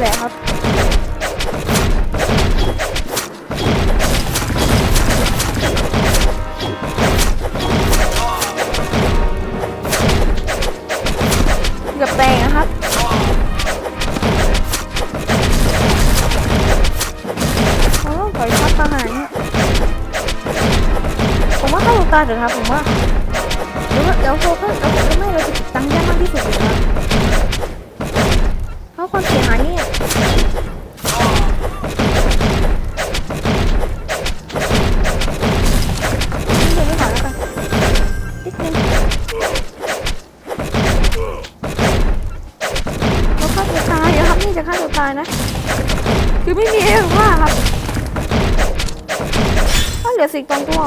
แหละครับเกือบแตกนะครับโอ้ปล่อยช็อปะหารผมว่าเข้าตาเถอะครับผมว่าเดี๋ยวเดี๋ยวโฟกัสเดี๋ยวไม่เราจะติดตั้งยากมากที่สุดเลยครับเพราะความเสียหายเนี่ย จะฆ่าตัวตายนะ คือไม่มีเองว่าครับถ้าเหลือสิบตองตัว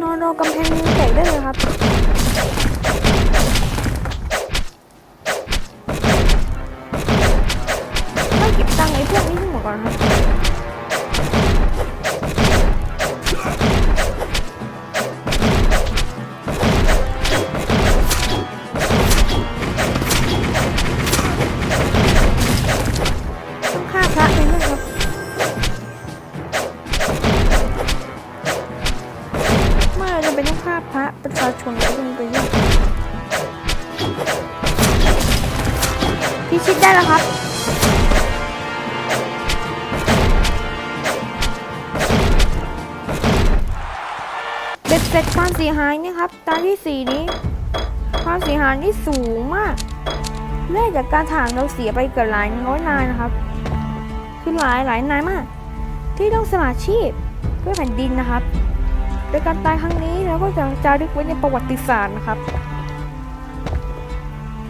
นอนรอกำแพงแตกได้เลยครับต้องเก็บตังค์ไอ้พวกนี้ทั้งหมดก่อนครับาพระประชาชนแล้วเป็นไปยุ่งพิชิตได้แล้วครับ เบ็ดเสร็จความเสียหายนี่ครับ ตาที่สี่นี้ ความเสียหายนี่สูงมากเนื่องจากการถางเราเสียไปเกือบหลายร้อยนายนะครับ คือหลายหลายนายมาก ที่ต้องสละชีพเพื่อแผ่นดินนะครับ ยการตายครั้งนี้เราก็จะจารึกไว้ในประวัติศาสตร์นะครับ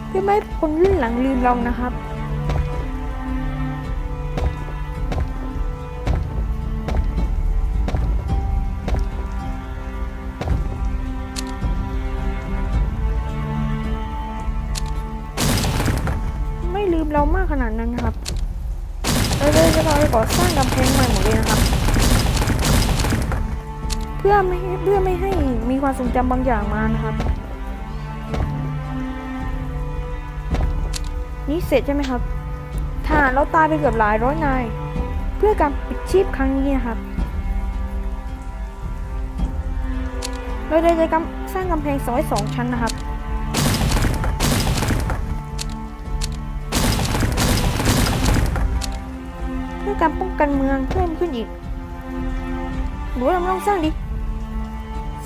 เพื่อไม่ให้คนรุ่นหลังลืมเรานะครับไม่ลืมเรามากขนาดนั้นนะครับ เราเลยจะรอไปก่อสร้างกำแพงใหม่หมดเลยนะครับ พื่อไม่ให้เพื่อไม่ให้มีความทรงจำบางอย่างมานะครับ นี่เสร็จใช่ไหมครับทหารเราตายไปเกือบหลายร้อยนาย เพื่อการปิดชีพครั้งนี้นะครับ เราได้จะกำสร้างกำแพงสองสองชั้นนะครับเพื่อการป้องกันเมืองเพิ่มขึ้นอีกหรือเราไม่ต้องสร้างดิ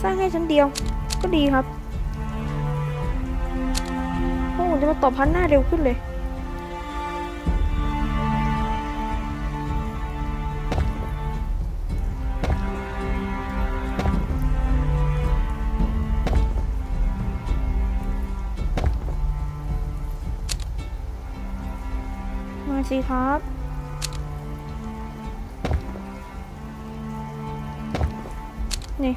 สร้างให้ชั้นเดียว ก็ดีครับพวกผมจะมาต่อพันหน้าเร็วขึ้นเลย มาสิครับนี่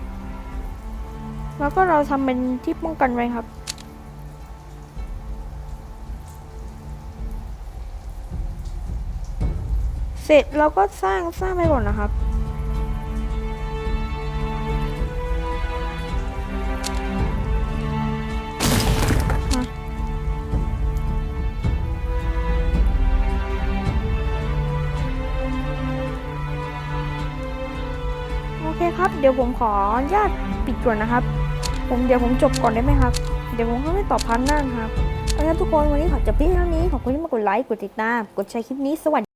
แล้วก็เราทำเป็นที่ป้องกันไว้ครับ เสร็จเราก็สร้างสร้างไปก่อนนะครับโอเคครับ เดี๋ยวผมขออนุญาตปิดก่อนนะครับ ผมเดี๋ยวผมจบก่อนได้ไหมครับ เดี๋ยวผมก็ไม่ตอบพันหน้างครับเอาละทุกคนวันนี้ขอจบที่เท่านี้ขอบคุณที่มากดไลค์กดติดตาม กดแชร์คลิปนี้สวัสดี